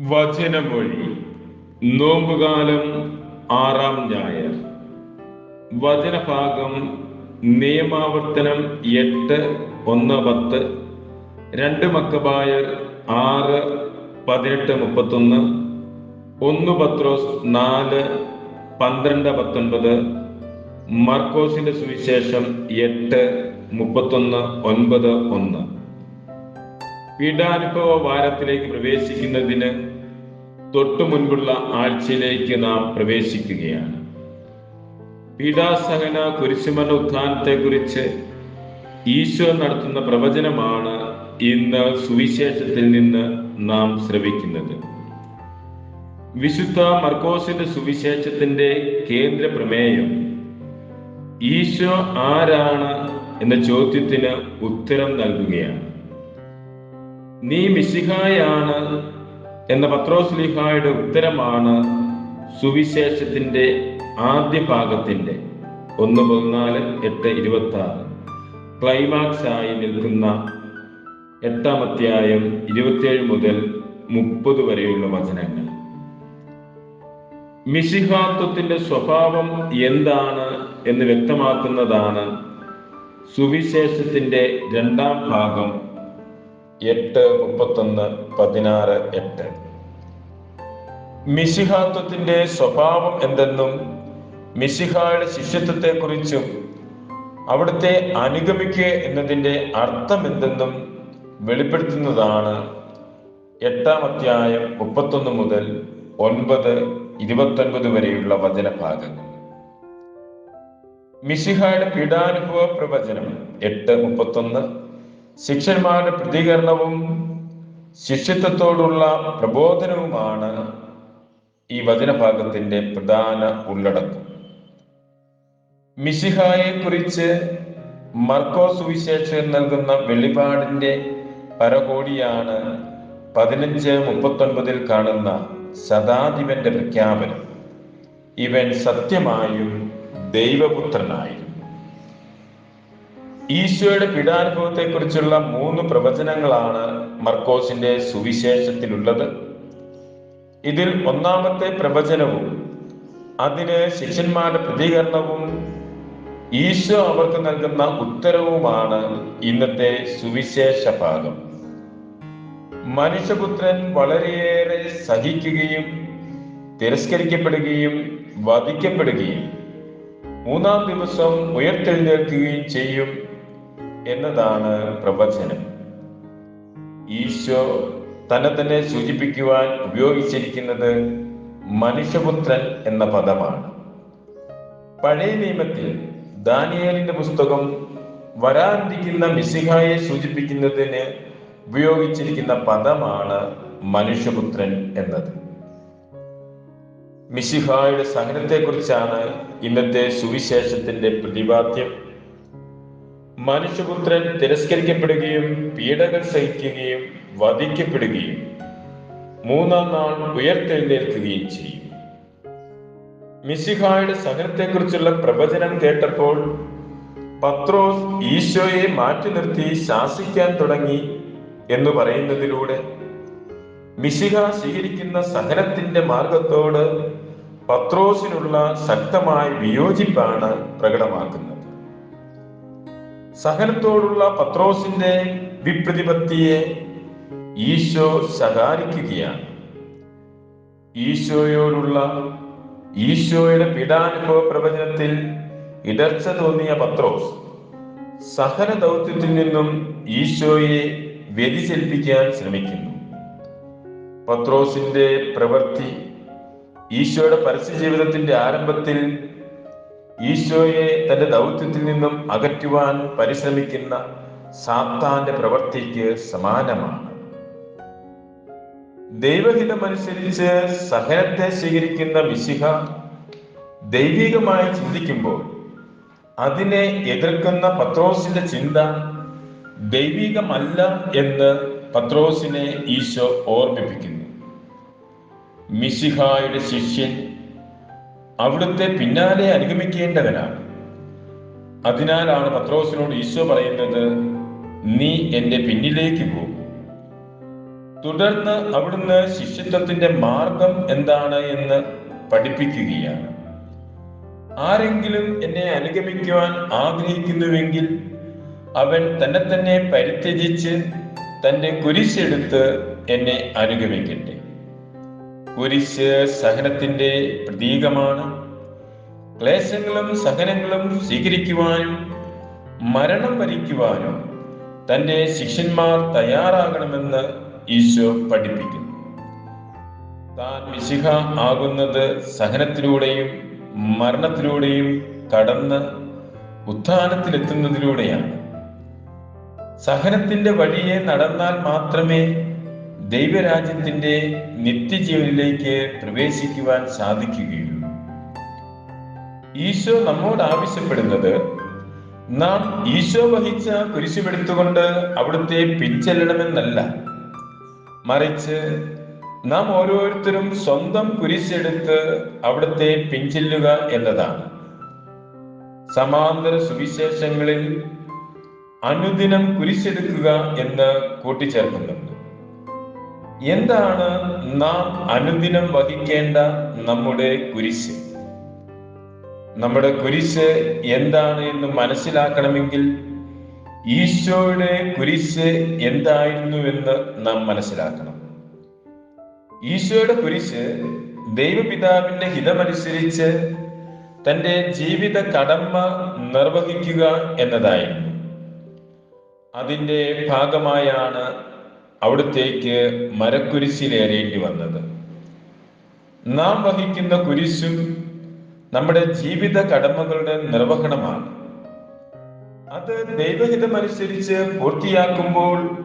വചനമൊഴി നോമ്പുകാലം ആറാം ഞായർ. വചനഭാഗം നിയമാവർത്തനം എട്ട് ഒന്ന് പത്ത് രണ്ട് മക്കബായർ ആറ് പതിനെട്ട് മുപ്പത്തൊന്ന് ഒന്ന് പത്രോസ് നാല് പന്ത്രണ്ട് പത്തൊൻപത് മർക്കോസിന്റെ സുവിശേഷം എട്ട് മുപ്പത്തൊന്ന് ഒൻപത് ഒന്ന്. പീഡാനുഭവ വാരത്തിലേക്ക് പ്രവേശിക്കുന്നതിന് തൊട്ടു മുൻപുള്ള ആഴ്ചയിലേക്ക് നാം പ്രവേശിക്കുകയാണ്. പീഡാസഹന കുരിശുമരണ ഉത്ഥാനത്തെക്കുറിച്ച് ഈശോ നടത്തുന്ന പ്രവചനമാണ് ഇന്ന് സുവിശേഷത്തിൽ നിന്ന് നാം ശ്രവിക്കുന്നത്. വിശുദ്ധ മർക്കോസിന്റെ സുവിശേഷത്തിന്റെ കേന്ദ്ര പ്രമേയം ഈശോ ആരാണ് എന്ന ചോദ്യത്തിന് ഉത്തരം നൽകുകയാണ്. നീ മിശിഹായാണ് എന്ന പത്രോസ്ലിഹായുടെ ഉത്തരമാണ് സുവിശേഷത്തിന്റെ ആദ്യ ഭാഗത്തിന്റെ ഒന്ന് പതിനാല് എട്ട് ഇരുപത്തി ആറ് ക്ലൈമാക്സ് ആയി നിൽക്കുന്ന എട്ടാം അധ്യായം ഇരുപത്തിയേഴ് മുതൽ മുപ്പത് വരെയുള്ള വചനങ്ങൾ. മിശിഹാത്വത്തിന്റെ സ്വഭാവം എന്താണ് എന്ന് വ്യക്തമാക്കുന്നതാണ് സുവിശേഷത്തിന്റെ രണ്ടാം ഭാഗം എട്ട് മുപ്പത്തൊന്ന് പതിനാറ് എട്ട്. മിശിഹാത്വത്തിന്റെ സ്വഭാവം എന്തെന്നും മിശിഹായുടെ ശിഷ്യത്വത്തെക്കുറിച്ചും അവിടുത്തെ അനുഗമിക്കുക എന്നതിന്റെ അർത്ഥം എന്തെന്നും വെളിപ്പെടുത്തുന്നതാണ് എട്ടാം അധ്യായം മുപ്പത്തൊന്ന് മുതൽ ഒൻപത് ഇരുപത്തൊൻപത് വരെയുള്ള വചനഭാഗങ്ങൾ. മിശിഹായുടെ പീഡാനുഭവ പ്രവചനം എട്ട് മുപ്പത്തൊന്ന് ശിഷ്യന്മാരുടെ പ്രതികരണവും ശിഷ്യത്വത്തോടുള്ള പ്രബോധനവുമാണ് ഈ വചനഭാഗത്തിന്റെ പ്രധാന ഉള്ളടക്കം. മിശിഹായെ കുറിച്ച് മർക്കോ സുവിശേഷൻ നൽകുന്ന വെളിപാടിന്റെ പരകോടിയാണ് പതിനഞ്ച് മുപ്പത്തൊൻപതിൽ കാണുന്ന സദാധിപന്റെ പ്രഖ്യാപനം. ഇവൻ സത്യമായും ദൈവപുത്രനായിരുന്നു. ഈശോയുടെ പീഡാനുഭവത്തെ കുറിച്ചുള്ള മൂന്ന് പ്രവചനങ്ങളാണ് മർക്കോസിന്റെ സുവിശേഷത്തിലുള്ളത്. ഇതിൽ ഒന്നാമത്തെ പ്രവചനവും അതിന് ശിഷ്യന്മാരുടെ പ്രതികരണവും ഈശോ അവർക്ക് നൽകുന്ന ഉത്തരവുമാണ് ഇന്നത്തെ സുവിശേഷ ഭാഗം. മനുഷ്യപുത്രൻ വളരെയേറെ സഹിക്കുകയും തിരസ്കരിക്കപ്പെടുകയും വധിക്കപ്പെടുകയും മൂന്നാം ദിവസം ഉയർത്തെഴുന്നേൽക്കുകയും ചെയ്യും. എന്നതാണ് പ്രവചനം. ഈശോ തന്നെ തന്നെ സൂചിപ്പിക്കുവാൻ ഉപയോഗിച്ചിരിക്കുന്നത് മനുഷ്യപുത്രൻ എന്ന പദമാണ്. പഴയ നിയമത്തിൽ ദാനിയേലിന്റെ പുസ്തകം വരാനിരിക്കുന്ന മിസിഹായെ സൂചിപ്പിക്കുന്നതിന് ഉപയോഗിച്ചിരിക്കുന്ന പദമാണ് മനുഷ്യപുത്രൻ എന്നത്. മിശിഹായുടെ സഹനത്തെക്കുറിച്ചാണ് ഇന്നത്തെ സുവിശേഷത്തിന്റെ പ്രതിപാദ്യം. മനുഷ്യപുത്രൻ തിരസ്കരിക്കപ്പെടുകയും പീഡകൾ സഹിക്കുകയും വധിക്കപ്പെടുകയും മൂന്നാം നാൾ ഉയർത്തെഴുന്നേൽക്കുകയും ചെയ്യും. മിശിഹായുടെ സഹനത്തെക്കുറിച്ചുള്ള പ്രവചനം കേട്ടപ്പോൾ പത്രോസ് ഈശോയെ മാറ്റി നിർത്തി ശാസിക്കാൻ തുടങ്ങി എന്ന് പറയുന്നതിലൂടെ മിശിഹ സ്വീകരിക്കുന്ന സഹനത്തിന്റെ മാർഗത്തോട് പത്രോസിനുള്ള ശക്തമായ വിയോജിപ്പാണ് പ്രകടമാക്കുന്നത്. സഹനത്തോടുള്ള പത്രോസിന്റെ വിപ്രതിപത്തിയെ ഈശോ ശകാരിക്കുകയാണ്. ഈശോയോടുള്ള ഈശോയുടെ പീഡാനുഭവ പ്രവചനത്തിൽ ഇടർച്ച തോന്നിയ പത്രോസ് സഹന ദൗത്യത്തിൽ നിന്നും ഈശോയെ വ്യതിചലിപ്പിക്കാൻ ശ്രമിക്കുന്നു. പത്രോസിന്റെ പ്രവൃത്തി ഈശോയുടെ പരസ്യ ജീവിതത്തിന്റെ ആരംഭത്തിൽ ഈശോയെ തന്റെ ദൗത്യത്തിൽ നിന്നും അകറ്റുവാൻ പരിശ്രമിക്കുന്ന സാത്താന്റെ പ്രവൃത്തിക്ക് സമാനമാണ്. ദൈവഹിതമനുസരിച്ച് സഹനത്തെ സ്വീകരിക്കുന്ന മിശിഹ ദൈവികമായി ചിന്തിക്കുമ്പോൾ അതിനെ എതിർക്കുന്ന പത്രോസിന്റെ ചിന്ത ദൈവികമല്ല എന്ന് പത്രോസിനെ ഈശോ ഓർമ്മിപ്പിക്കുന്നു. മിശിഹായുടെ ശിഷ്യൻ അവിടുത്തെ പിന്നാലെ അനുഗമിക്കേണ്ടവനാണ്. അതിനാലാണ് പത്രോസിനോട് ഈശോ പറയുന്നത് നീ എന്റെ പിന്നിലേക്ക് പോകും തുടർന്ന് അവിടുന്ന് ശിഷ്യത്വത്തിന്റെ മാർഗം എന്താണ് എന്ന് പഠിപ്പിക്കുകയാണ്. ആരെങ്കിലും എന്നെ അനുഗമിക്കുവാൻ ആഗ്രഹിക്കുന്നുവെങ്കിൽ അവൻ തന്നെ തന്നെ പരിത്യജിച്ച് തന്റെ കുരിശെടുത്ത് എന്നെ അനുഗമിക്കട്ടെ. കുരിശ് സഹനത്തിന്റെ പ്രതീകമാണ്. ക്ലേശങ്ങളും സഹനങ്ങളും സ്വീകരിക്കുവാനും മരണം വരിക്കുവാനും തന്റെ ശിഷ്യന്മാർ തയ്യാറാകണമെന്ന് ഈശോ പഠിപ്പിക്കുന്നു. താൻ മിശിഹ ആകുന്നത് സഹനത്തിലൂടെയും മരണത്തിലൂടെയും കടന്ന് ഉത്ഥാനത്തിലെത്തുന്നതിലൂടെയാണ്. സഹനത്തിന്റെ വഴിയെ നടന്നാൽ മാത്രമേ ദൈവരാജ്യത്തിന്റെ നിത്യജീവനിലേക്ക് പ്രവേശിക്കുവാൻ സാധിക്കുകയുള്ളൂ. ഈശോ നമ്മോട് ആവശ്യപ്പെടുന്നത് നാം ഈശോ വഹിച്ച കുരിശുമെടുത്തുകൊണ്ട് അവിടുത്തെ പിൻചെല്ലണമെന്നല്ല. മറിച്ച് നാം ഓരോരുത്തരും സ്വന്തം കുരിശെടുത്ത് അവിടുത്തെ പിൻചെല്ലുക എന്നതാണ്. സമാന്തര സുവിശേഷങ്ങളിൽ അനുദിനം കുരിശെടുക്കുക എന്ന് കൂട്ടിച്ചേർക്കുന്നുണ്ട് എന്താണ് നാം അനുദിനം വഹിക്കേണ്ട നമ്മുടെ കുരിശ്? നമ്മുടെ കുരിശ് എന്താണ് എന്ന് മനസ്സിലാക്കണമെങ്കിൽ ഈശോയുടെ കുരിശ് എന്തായിരുന്നു എന്ന് നാം മനസ്സിലാക്കണം. ഈശോയുടെ കുരിശ് ദൈവപിതാവിന്റെ ഹിതമനുസരിച്ച് തന്റെ ജീവിത കടമ നിർവഹിക്കുക എന്നതായിരുന്നു. അതിന്റെ ഭാഗമായാണ് അവിടത്തേക്ക് മരക്കുരിശിലേറേണ്ടി വന്നത്. നാം വഹിക്കുന്ന കുരിശും നമ്മുടെ ജീവിത കടമകളുടെ നിർവഹണമാണ്. അത് ദൈവഹിതമനുസരിച്ച് പൂർത്തിയാക്കുമ്പോൾ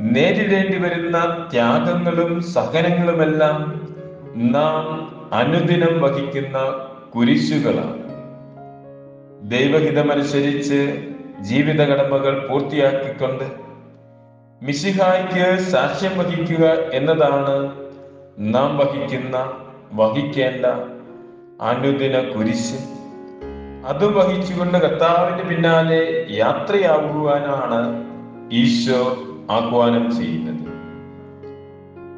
നേരിടേണ്ടി വരുന്ന ത്യാഗങ്ങളും സഹനങ്ങളുമെല്ലാം നാം അനുദിനം വഹിക്കുന്ന കുരിശുകളാണ്. ദൈവഹിതമനുസരിച്ച് ജീവിത കടമകൾ പൂർത്തിയാക്കിക്കൊണ്ട് മിശിഹായ്ക്ക് സാക്ഷ്യം വഹിക്കുക എന്നതാണ് നാം വഹിക്കുന്ന വഹിക്കേണ്ട അനുദിന കുരിശ്. അത് വഹിച്ചുകൊണ്ട് കർത്താവിന് പിന്നാലെ യാത്രയാകുവാനാണ് ഈശോ ആഹ്വാനം ചെയ്യുന്നത്.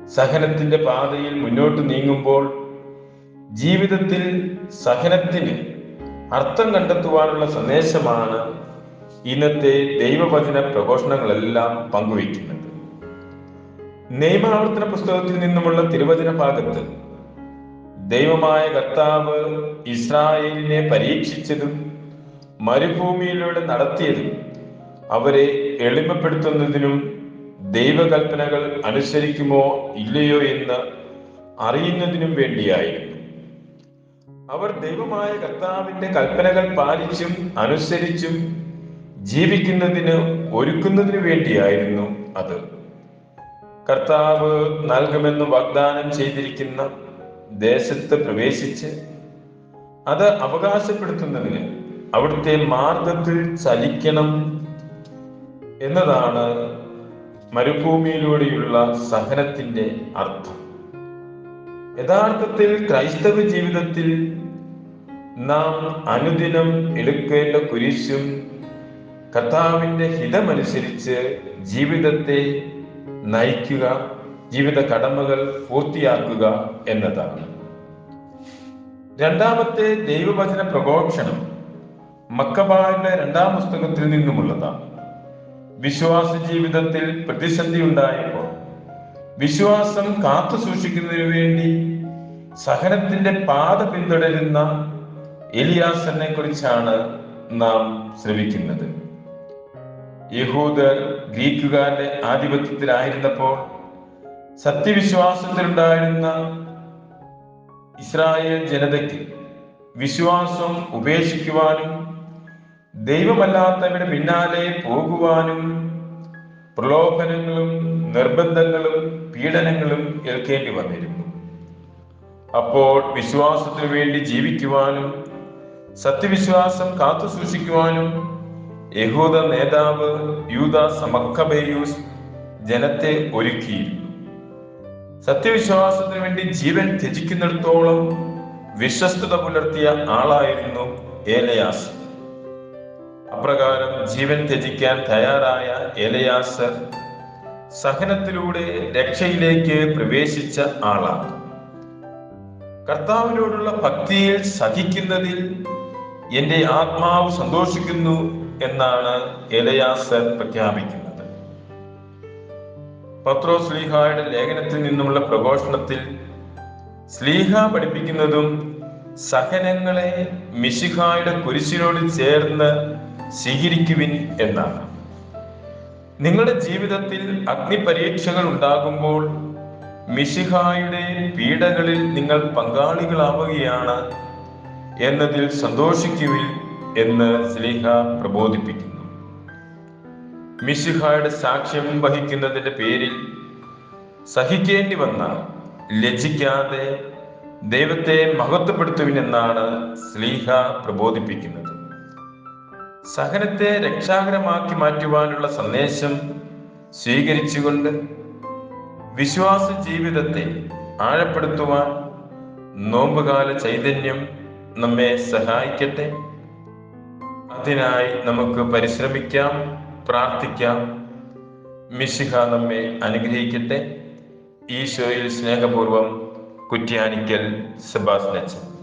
സഹനത്തിന്റെ പാതയിൽ മുന്നോട്ട് നീങ്ങുമ്പോൾ ജീവിതത്തിൽ സഹനത്തിന് അർത്ഥം കണ്ടെത്തുവാനുള്ള സന്ദേശമാണ് ഇന്നത്തെ ദൈവവചന പ്രഘോഷണങ്ങളെല്ലാം പങ്കുവയ്ക്കുന്നുണ്ട്. നിയമാവർത്തന പുസ്തകത്തിൽ നിന്നുമുള്ള തിരുവചന ഭാഗത്ത് ദൈവമായ കർത്താവ് ഇസ്രായേലിനെ പരീക്ഷിച്ചതും മരുഭൂമിയിലൂടെ നടത്തിയതും അവരെ എളിമപ്പെടുത്തുന്നതിനും ദൈവകൽപ്പനകൾ അനുസരിക്കുമോ ഇല്ലയോ എന്ന് അറിയുന്നതിനും വേണ്ടിയായിരുന്നു. അവർ ദൈവമായ കർത്താവിന്റെ കൽപ്പനകൾ പാലിച്ചും അനുസരിച്ചും ജീവിക്കുന്നതിന് ഒരുക്കുന്നതിന് വേണ്ടിയായിരുന്നു അത്. കർത്താവ് നൽകുമെന്ന് വാഗ്ദാനം ചെയ്തിരിക്കുന്ന ദേശത്ത് പ്രവേശിച്ച് അത് അവകാശപ്പെടുത്തുന്നതിന് അവിടുത്തെ മാർഗത്തിൽ ചലിക്കണം എന്നതാണ് മരുഭൂമിയിലൂടെയുള്ള സഹനത്തിന്റെ അർത്ഥം. യഥാർത്ഥത്തിൽ ക്രൈസ്തവ ജീവിതത്തിൽ നാം അനുദിനം എടുക്കേണ്ട കുരിശും കർത്താവിന്റെ ഹിതമനുസരിച്ച് ജീവിതത്തെ നയിക്കുക ജീവിത കടമകൾ പൂർത്തിയാക്കുക എന്നതാണ്. രണ്ടാമത്തെ ദൈവവചന പ്രഘോഷണം മക്കബായുടെ രണ്ടാം പുസ്തകത്തിൽ നിന്നുമുള്ളതാണ്. വിശ്വാസ ജീവിതത്തിൽ പ്രതിസന്ധി ഉണ്ടായപ്പോൾ വിശ്വാസം കാത്തു സൂക്ഷിക്കുന്നതിനു വേണ്ടി സഹനത്തിന്റെ പാത പിന്തുടരുന്ന എലിയാസനെ കുറിച്ചാണ് നാം ശ്രമിക്കുന്നത് യഹൂദർ ഗ്രീക്കുകാരുടെ ആധിപത്യത്തിലായിരുന്നപ്പോൾ സത്യവിശ്വാസത്തിലുണ്ടായിരുന്ന ഇസ്രായേൽ ജനതയ്ക്ക് വിശ്വാസം ഉപേക്ഷിക്കുവാനും ദൈവമല്ലാത്തവരുടെ പിന്നാലെ പോകുവാനും പ്രലോഭനങ്ങളും നിർബന്ധങ്ങളും പീഡനങ്ങളും ഏൽക്കേണ്ടി വന്നിരുന്നു. അപ്പോൾ വിശ്വാസത്തിനു വേണ്ടി ജീവിക്കുവാനും സത്യവിശ്വാസം കാത്തു സൂക്ഷിക്കുവാനും യഹൂദ നേതാവ് യൂത സമക്കബേയൂസ് ജനത്തെ ഒരുക്കിയിരുന്നു. സത്യവിശ്വാസത്തിന് വേണ്ടി ജീവൻ ത്യജിക്കുന്നിടത്തോളം വിശ്വസ്തത പുലർത്തിയ ആളായിരുന്നു ഏലയാസ്. അപ്രകാരം ജീവൻ ത്യജിക്കാൻ തയ്യാറായ ഏലയാസ് സഹനത്തിലൂടെ രക്ഷയിലേക്ക് പ്രവേശിച്ച ആളാണ്. കർത്താവിനോടുള്ള ഭക്തിയിൽ സഹിക്കുന്നതിൽ എന്റെ ആത്മാവ് സന്തോഷിക്കുന്നു എന്നാണ് എലയാസർ പ്രഖ്യാപിക്കുന്നത്. പത്രോ സ്ലീഹായുടെ ലേഖനത്തിൽ നിന്നുമുള്ള പ്രഘോഷണത്തിൽ സ്ലീഹ പഠിപ്പിക്കുന്നതും സഹനങ്ങളെ മിശിഹായുടെ കുരിശിനോട് ചേർന്ന് സ്വീകരിക്കുവിൻ എന്നാണ്. നിങ്ങളുടെ ജീവിതത്തിൽ അഗ്നിപരീക്ഷകൾ ഉണ്ടാകുമ്പോൾ മിശിഹായുടെ പീഡകളിൽ നിങ്ങൾ പങ്കാളികളാവുകയാണ് എന്നതിൽ സന്തോഷിക്കുവിൻ എന്ന് സ്ലീഹ പ്രബോധിപ്പിക്കുന്നു. മിശിഹായുടെ സാക്ഷ്യം വഹിക്കുന്നതിന്റെ പേരിൽ സഹിക്കേണ്ടി വന്ന ലജ്ജിക്കാതെ ദൈവത്തെ മഹത്വപ്പെടുത്തുവിനെന്നാണ് സ്ലീഹ പ്രബോധിപ്പിക്കുന്നത്. സഹനത്തെ രക്ഷാകരമാക്കി മാറ്റുവാനുള്ള സന്ദേശം സ്വീകരിച്ചുകൊണ്ട് വിശ്വാസ ജീവിതത്തെ ആഴപ്പെടുത്തുവാൻ നോമ്പുകാല ചൈതന്യം നമ്മെ സഹായിക്കട്ടെ. അതിനായി നമുക്ക് പരിശ്രമിക്കാം പ്രാർത്ഥിക്കാം. മിശിഹ നമ്മെ അനുഗ്രഹിക്കട്ടെ. ഈശോയിൽ സ്നേഹപൂർവം കുറ്റ്യാനിക്കൽ സെബാസ്നച്ചൻ